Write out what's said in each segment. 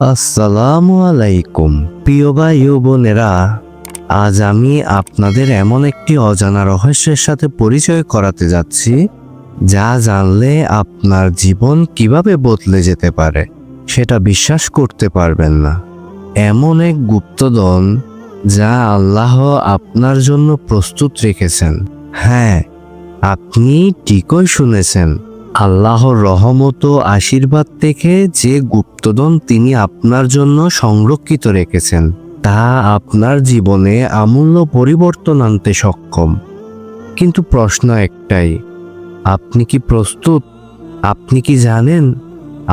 আসসালামু আলাইকুম। প্রিয় ভাই ও বোনেরা, আজ আমি আপনাদের এমন একটি অজানা রহস্যের সাথে পরিচয় করাতে যাচ্ছি, যা জানলে আপনার জীবন কীভাবে বদলে যেতে পারে, সেটা বিশ্বাস করতে পারবেন না। এমন এক গুপ্তধন, যা আল্লাহ আপনার জন্য প্রস্তুত রেখেছেন। হ্যাঁ আপনি ঠিকই শুনেছেন। আল্লাহর রহমত ও আশীর্বাদ থেকে যে গুপ্তধন তিনি আপনার জন্য সংরক্ষিত রেখেছেন, তা আপনার জীবনে আমূল্য পরিবর্তন আনতে সক্ষম। কিন্তু প্রশ্ন একটাই, আপনি কি প্রস্তুত? আপনি কি জানেন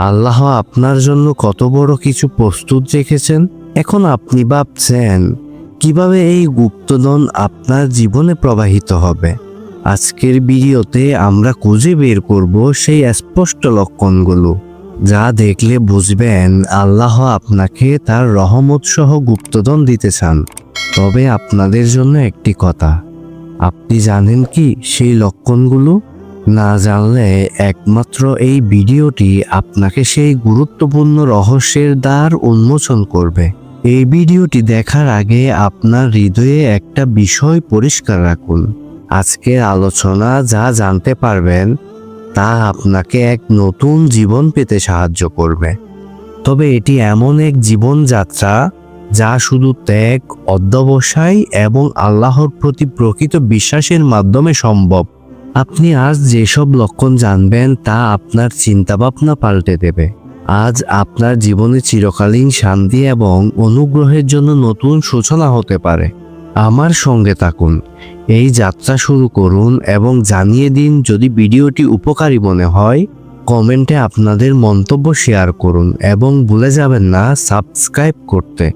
আল্লাহ আপনার জন্য কত বড় কিছু প্রস্তুত রেখেছেন? এখন আপনি ভাবছেন, কীভাবে এই গুপ্তধন আপনার জীবনে প্রবাহিত হবে? আজকের ভিডিওতে আমরা খুঁজে বের করব সেই স্পষ্ট লক্ষণগুলো, যা দেখলে বুঝবেন আল্লাহ আপনাকে তার রহমত সহ গুপ্তধন দিতে চান। তবে আপনাদের জন্য একটি কথা, আপনি জানেন কি সেই লক্ষণগুলো? না জানলে একমাত্র এই ভিডিওটি আপনাকে সেই গুরুত্বপূর্ণ রহস্যের দ্বার উন্মোচন করবে। এই ভিডিওটি দেখার আগে আপনার হৃদয়ে একটা বিষয় পরিষ্কার রাখুন। আজকের আলোচনা যা জানতে পারবেন, তা আপনাকে এক নতুন জীবন পেতে সাহায্য করবে। তবে এটি এমন এক জীবনযাত্রা যা শুধু ত্যাগ, অধ্যবসায় এবং আল্লাহর প্রতি প্রকৃত বিশ্বাসের মাধ্যমে সম্ভব। আপনি আজ যেসব লক্ষণ জানবেন, তা আপনার চিন্তাভাবনা পাল্টে দেবে। আজ আপনার জীবনে চিরকালীন শান্তি এবং অনুগ্রহের জন্য নতুন সূচনা হতে পারে। আমার সঙ্গে থাকুন। এই যাত্রা শুরু করুন এবং জানিয়ে দিন যদি ভিডিওটি উপকারী মনে হয়, কমেন্টে আপনাদের মন্তব্য শেয়ার করুন এবং ভুলে যাবেন না সাবস্ক্রাইব করতে।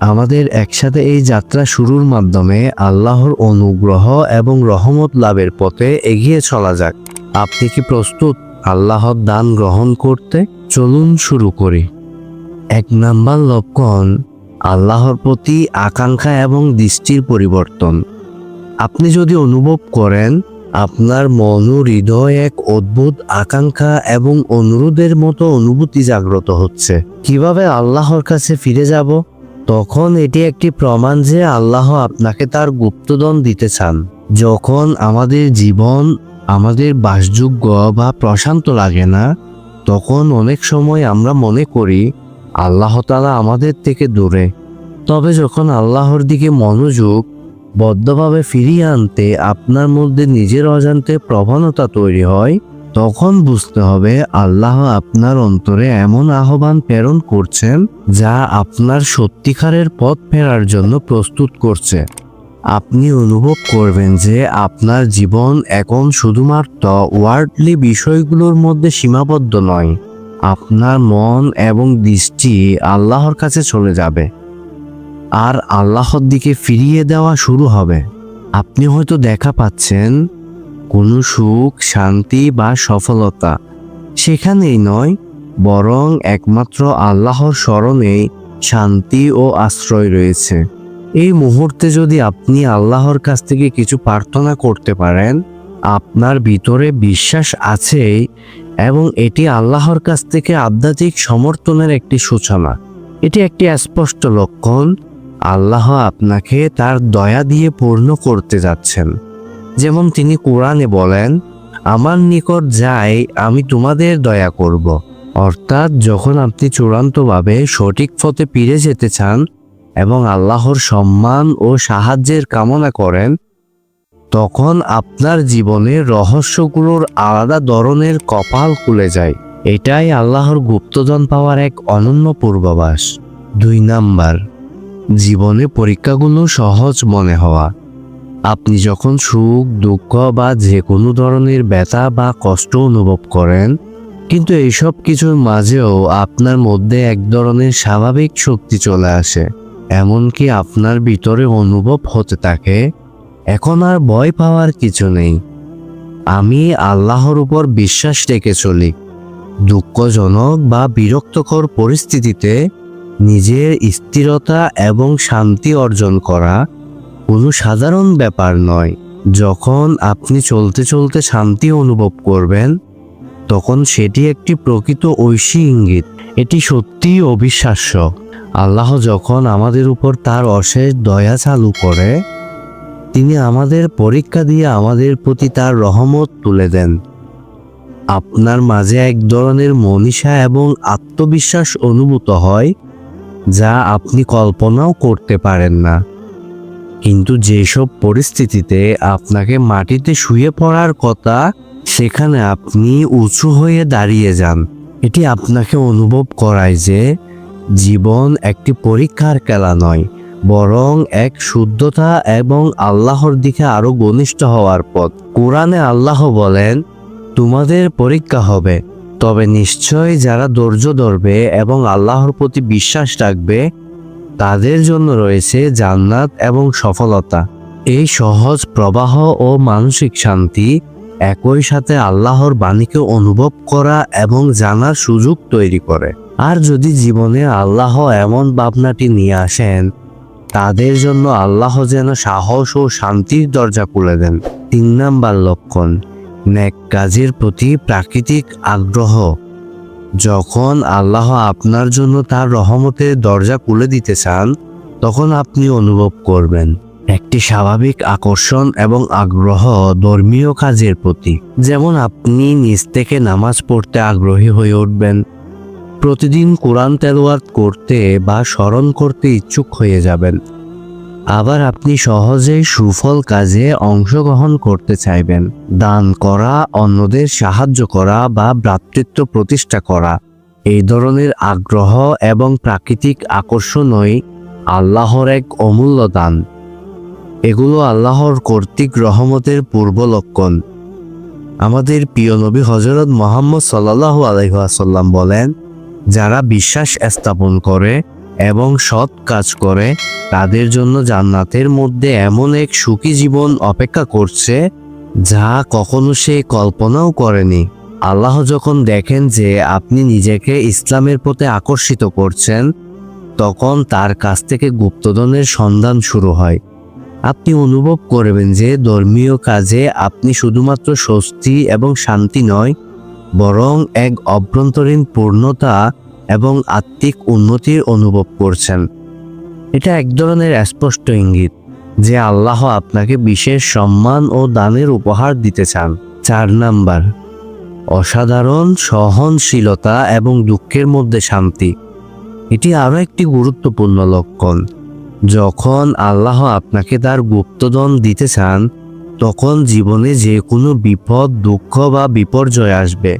আমাদের একসাথে এই যাত্রা শুরুর মাধ্যমে আল্লাহর অনুগ্রহ এবং রহমত লাভের পথে এগিয়ে চলা যাক। আপনি কি প্রস্তুত আল্লাহর দান গ্রহণ করতে? চলুন শুরু করি। এক নাম্বার লক্ষণ, আল্লাহর প্রতি আকাঙ্ক্ষা এবং দৃষ্টির পরিবর্তন। আপনি যদি অনুভব করেন, আপনার মন হৃদয় এক অদ্ভুত আকাঙ্ক্ষা এবং অনুরোধের মতো অনুভূতি জাগ্রত হচ্ছে। কীভাবে আল্লাহর কাছে ফিরে যাব? তখন এটি একটি প্রমাণ যে আল্লাহ আপনাকে তার গুপ্তধন দিতে চান। যখন আমাদের জীবন, আমাদের বাসযোগ্য বা প্রশান্ত লাগে না, তখন অনেক সময় আমরা মনে করি, আল্লাহ তালা আমাদের থেকে দূরে। তবে যখন আল্লাহর দিকে মনোযোগ বদ্ধভাবে ফিরিয়ে আনতে আপনার মধ্যে নিজের অজান্তে প্রবণতা তৈরি হয়, তখন বুঝতে হবে আল্লাহ আপনার অন্তরে এমন আহ্বান প্রেরণ করছেন, যা আপনার সত্যিকারের পথ ফেরার জন্য প্রস্তুত করছে। আপনি অনুভব করবেন যে আপনার জীবন এখন শুধুমাত্র ওয়ার্ডলি বিষয়গুলোর মধ্যে সীমাবদ্ধ নয়, আপনার মন এবং দৃষ্টি আল্লাহর কাছে চলে যাবে। আর আল্লাহর দিকে ফিরিয়ে দেওয়া শুরু হবে। আপনি হয়তো দেখা পাচ্ছেন কোনো সুখ, শান্তি বা সফলতা। সেখানেই নয়, বরং একমাত্র আল্লাহর স্মরণেই শান্তি ও আশ্রয় রয়েছে। এই মুহূর্তে যদি আপনি আল্লাহর কাছ থেকে কিছু প্রার্থনা করতে পারেন, আপনার ভিতরে বিশ্বাস আছেই এবং এটি আল্লাহর কাছ থেকে আধ্যাত্মিক সমর্থনের একটি সূচনা। এটি একটি স্পষ্ট লক্ষণ আল্লাহ আপনাকে তার দয়া দিয়ে পূর্ণ করতে যাচ্ছেন। যেমন তিনি কোরআনে বলেন, আমার নিকট যাই, আমি তোমাদের দয়া করব। অর্থাৎ যখন আপনি চূড়ান্তভাবে সঠিক পথে ফিরে যেতে চান এবং আল্লাহর সম্মান ও সাহায্যের কামনা করেন, তখন আপনার জীবনে রহস্যগুলোর আলাদা ধরনের কপাল খুলে যায়। এটাই আল্লাহর গুপ্তধন পাওয়ার এক অনন্য পূর্বাভাস। দুই নাম্বার জীবনে পরীক্ষাগুলো সহজ মনে হওয়া। আপনি যখন সুখ, দুঃখ বা যে কোনো ধরনের ব্যথা বা কষ্ট অনুভব করেন, কিন্তু এইসব কিছুর মাঝেও আপনার মধ্যে এক ধরনের স্বাভাবিক শক্তি চলে আসে। এমনকি আপনার ভিতরে অনুভব হতে থাকে, এখন আর ভয় পাওয়ার কিছু নেই। আমি আল্লাহর উপর বিশ্বাস রেখে চলি। দুঃখজনক বা বিরক্তকর পরিস্থিতিতে নিজের স্থিরতা এবং শান্তি অর্জন করা কোনো সাধারণ ব্যাপার নয়। যখন আপনি চলতে চলতে শান্তি অনুভব করবেন, তখন সেটি একটি প্রকৃত ঐশী ইঙ্গিত। এটি সত্যিই অবিশ্বাস্য। আল্লাহ যখন আমাদের উপর তার অশেষ দয়া চালু করে, তিনি আমাদের পরীক্ষা দিয়ে আমাদের প্রতি তার রহমত তুলে দেন। আপনার মাঝে এক ধরনের মনীষা এবং আত্মবিশ্বাস অনুভূত হয় যা আপনি কল্পনাও করতে পারেন না। কিন্তু যেসব পরিস্থিতিতে আপনাকে মাটিতে শুয়ে পড়ার কথা, সেখানে আপনি উঁচু হয়ে দাঁড়িয়ে যান। এটি আপনাকে অনুভব করায় যে জীবন একটি পরীক্ষার খেলা নয়, বরং এক শুদ্ধতা এবং আল্লাহর দিকে আরও ঘনিষ্ঠ হওয়ার পথ। কোরআনে আল্লাহ বলেন, তোমাদের পরীক্ষা হবে তবে নিশ্চয় যারা ধৈর্য ধরবে এবং আল্লাহর প্রতি বিশ্বাস রাখবে, তাদের জন্য রয়েছে জান্নাত এবং সফলতা। এই সহজ প্রবাহ ও মানসিক শান্তি একই সাথে আল্লাহর বাণীকে অনুভব করা এবং জানার সুযোগ তৈরি করে। আর যদি জীবনে আল্লাহ এমন ভাবনাটি নিয়ে আসেন, তাদের জন্য আল্লাহ যেন সাহস ও শান্তির দরজা খুলে দেন। তিন নাম্বার লক্ষণ। ন্যাক কাজের প্রতি প্রাকৃতিক আগ্রহ। যখন আল্লাহ আপনার জন্য তার রহমতের দরজা খুলে দিতে চান, তখন আপনি অনুভব করবেন একটি স্বাভাবিক আকর্ষণ এবং আগ্রহ ধর্মীয় কাজের প্রতি। যেমন আপনি নিজ থেকে নামাজ পড়তে আগ্রহী হয়ে উঠবেন, প্রতিদিন কোরআন তেলাওয়াত করতে বা স্মরণ করতে ইচ্ছুক হয়ে যাবেন। আবার আপনি সহজেই সুফল কাজে অংশগ্রহণ করতে চাইবেন। দান করা, অন্যদের সাহায্য করা বা ভ্রাতৃত্ব প্রতিষ্ঠা করা। এই ধরনের আগ্রহ এবং প্রাকৃতিক আকর্ষণই আল্লাহর এক অমূল্য দান। এগুলো আল্লাহর কর্তৃক রহমতের পূর্ব লক্ষণ। আমাদের প্রিয় নবী হজরত মোহাম্মদ সাল্লাহ আলহাসাল্লাম বলেন, যারা বিশ্বাস স্থাপন করে এবং সৎ কাজ করে, তাদের জন্য জান্নাতের মধ্যে এমন এক সুখী জীবন অপেক্ষা করছে, যা কখনো সে কল্পনাও করেনি। আল্লাহ যখন দেখেন যে আপনি নিজেকে ইসলামের প্রতি আকর্ষিত করছেন, তখন তার কাছ থেকে গুপ্তধনের সন্ধান শুরু হয়। আপনি অনুভব করবেন যে ধর্মীয় কাজে আপনি শুধুমাত্র স্বস্তি এবং শান্তি নয়, বরং এক অভ্যন্তরীণ পূর্ণতা এবং আত্মিক উন্নতির অনুভব করছেন। এটা এক ধরনের স্পষ্ট ইঙ্গিত যে আল্লাহ আপনাকে বিশেষ সম্মান ও দানের উপহার দিতে চান। চার নাম্বার, অসাধারণ সহনশীলতা এবং দুঃখের মধ্যে শান্তি। এটি আরও একটি গুরুত্বপূর্ণ লক্ষণ। যখন আল্লাহ আপনাকে তার গুপ্তধন দিতে চান, তখন জীবনে যে কোনো বিপদ, দুঃখ বা বিপর্যয় আসবে।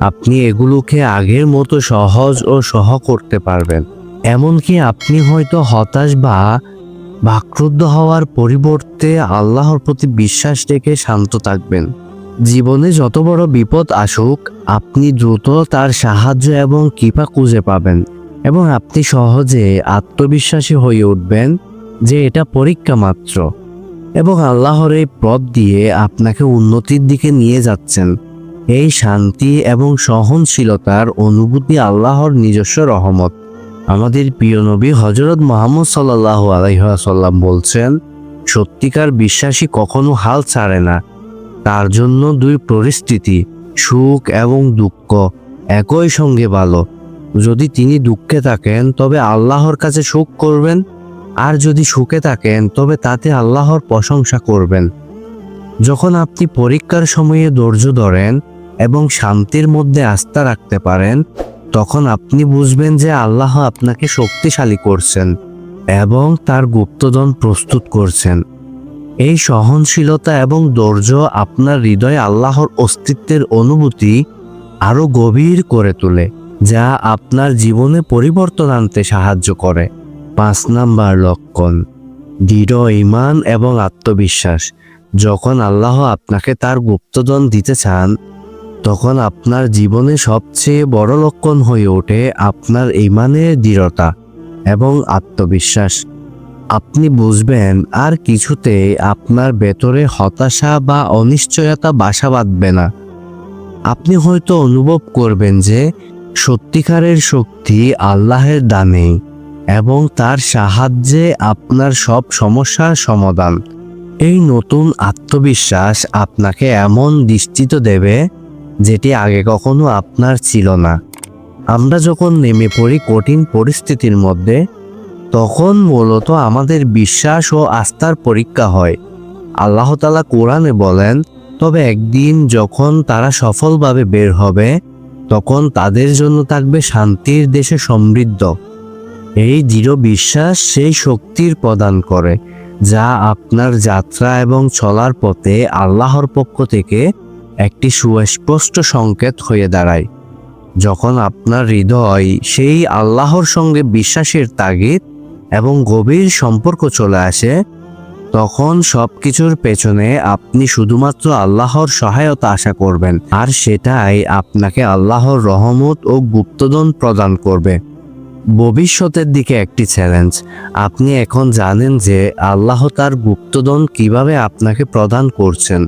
আপনি এগুলোকে আগের মতো সহজ ও সহ করতে পারবেন। এমনকি আপনি হয়তো হতাশ বা বাক্রুদ্ধ হওয়ার পরিবর্তে আল্লাহর প্রতি বিশ্বাস রেখে শান্ত থাকবেন। জীবনে যত বড় বিপদ আসুক, আপনি দ্রুত তার সাহায্য এবং কৃপা খুঁজে পাবেন এবং আপনি সহজে আত্মবিশ্বাসী হয়ে উঠবেন যে এটা পরীক্ষা মাত্র। এবং আল্লাহর এই পথ দিয়ে আপনাকে উন্নতির দিকে নিয়ে যাচ্ছেন। এই শান্তি এবং সহনশীলতার অনুভূতি আল্লাহর নিজস্ব রহমত। আমাদের প্রিয় নবী হজরত মোহাম্মদ সাল্লাহ আলাইসাল্লাম বলছেন, সত্যিকার বিশ্বাসী কখনো হাল ছাড়ে না। তার জন্য দুই পরিস্থিতি, সুখ এবং দুঃখ, একই সঙ্গে ভালো। যদি তিনি দুঃখে থাকেন, তবে আল্লাহর কাছে সুখ করবেন। আর যদি সুখে থাকেন, তবে তাতে আল্লাহর প্রশংসা করবেন। যখন আপনি পরীক্ষার সময়ে ধৈর্য ধরেন এবং শান্তির মধ্যে আস্থা রাখতে পারেন, তখন আপনি বুঝবেন যে আল্লাহ আপনাকে শক্তিশালী করছেন এবং তার গুপ্তধন প্রস্তুত করছেন। এই সহনশীলতা এবং ধৈর্য আপনার হৃদয়ে আল্লাহর অস্তিত্বের অনুভূতি আরও গভীর করে তোলে, যা আপনার জীবনে পরিবর্তন আনতে সাহায্য করে। পাঁচ নাম্বার লক্ষণ, দৃঢ় ইমান এবং আত্মবিশ্বাস। যখন আল্লাহ আপনাকে তার গুপ্তধন দিতে চান তখন আপনার জীবনে সবচেয়ে বড় লক্ষণ হয়ে ওঠে আপনার ইমানের দৃঢ়তা এবং আত্মবিশ্বাস। আপনি বুঝবেন আর কিছুতে আপনার ভেতরে হতাশা বা অনিশ্চয়তা বাসা বাঁধবে না। আপনি হয়তো অনুভব করবেন যে সত্যিকারের শক্তি আল্লাহের দানে এবং তার সাহায্যে আপনার সব সমস্যার সমাধান। এই নতুন আত্মবিশ্বাস আপনাকে এমন দৃষ্টিত দেবে যেটি আগে কখনো আপনার ছিল না। আমরা যখন নেমে পড়ি কঠিন পরিস্থিতির মধ্যে, তখন মূলত আমাদের বিশ্বাস ও আস্থার পরীক্ষা হয়। আল্লাহ তালা কোরআনে বলেন, তবে একদিন যখন তারা সফলভাবে বের হবে, তখন তাদের জন্য থাকবে শান্তির দেশে সমৃদ্ধ। এই দৃঢ় বিশ্বাস সেই শক্তির প্রদান করে, যা আপনার যাত্রা এবং চলার পথে আল্লাহর পক্ষ থেকে একটি সুস্পষ্ট সংকেত হয়ে দাঁড়ায়। যখন আপনার হৃদয় সেই আল্লাহর সঙ্গে বিশ্বাসের তাগিদ এবং গভীর সম্পর্ক চলে আসে, তখন সব কিছুর পেছনে আপনি শুধুমাত্র আল্লাহর সহায়তা আশা করবেন, আর সেটাই আপনাকে আল্লাহর রহমত ও গুপ্তদন প্রদান করবে। ভবিষ্যতের দিকে একটি চ্যালেঞ্জ আপনি এখন জানেন যে আল্লাহ তার গুপ্তদন কীভাবে আপনাকে প্রদান করছেন।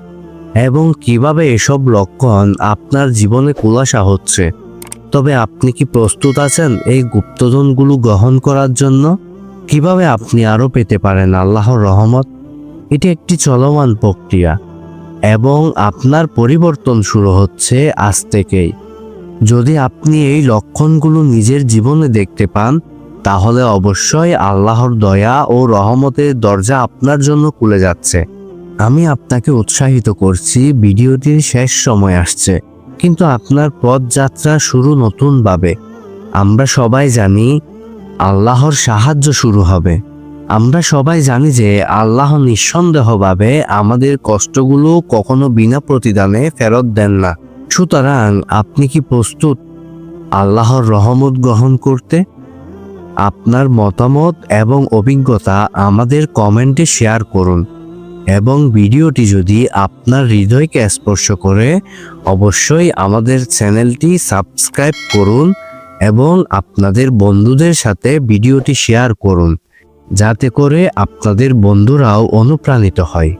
এবং কীভাবে এসব লক্ষণ আপনার জীবনে কুলাসা হচ্ছে। তবে আপনি কি প্রস্তুত আছেন এই গুপ্তধনগুলো গ্রহণ করার জন্য? কীভাবে আপনি আরও পেতে পারেন আল্লাহর রহমত? এটি একটি চলমান প্রক্রিয়া এবং আপনার পরিবর্তন শুরু হচ্ছে আজ থেকেই। যদি আপনি এই লক্ষণগুলো নিজের জীবনে দেখতে পান, তাহলে অবশ্যই আল্লাহর দয়া ও রহমতের দরজা আপনার জন্য খুলে যাচ্ছে। আমি আপনাকে উৎসাহিত করছি, ভিডিওটির শেষ সময় আসছে, কিন্তু আপনার পথযাত্রা শুরু নতুনভাবে। আমরা সবাই জানি আল্লাহর সাহায্য শুরু হবে। আমরা সবাই জানি যে আল্লাহ নিঃসন্দেহভাবে আমাদের কষ্টগুলো কখনো বিনা প্রতিদানে ফেরত দেন না। সুতরাং আপনি কি প্রস্তুত আল্লাহর রহমত গ্রহণ করতে? আপনার মতামত এবং অভিজ্ঞতা আমাদের কমেন্টে শেয়ার করুন। এবং ভিডিওটি যদি আপনার হৃদয়কে স্পর্শ করে, অবশ্যই আমাদের চ্যানেলটি সাবস্ক্রাইব করুন এবং আপনাদের বন্ধুদের সাথে ভিডিওটি শেয়ার করুন, যাতে করে আপনাদের বন্ধুরাও অনুপ্রাণিত হয়।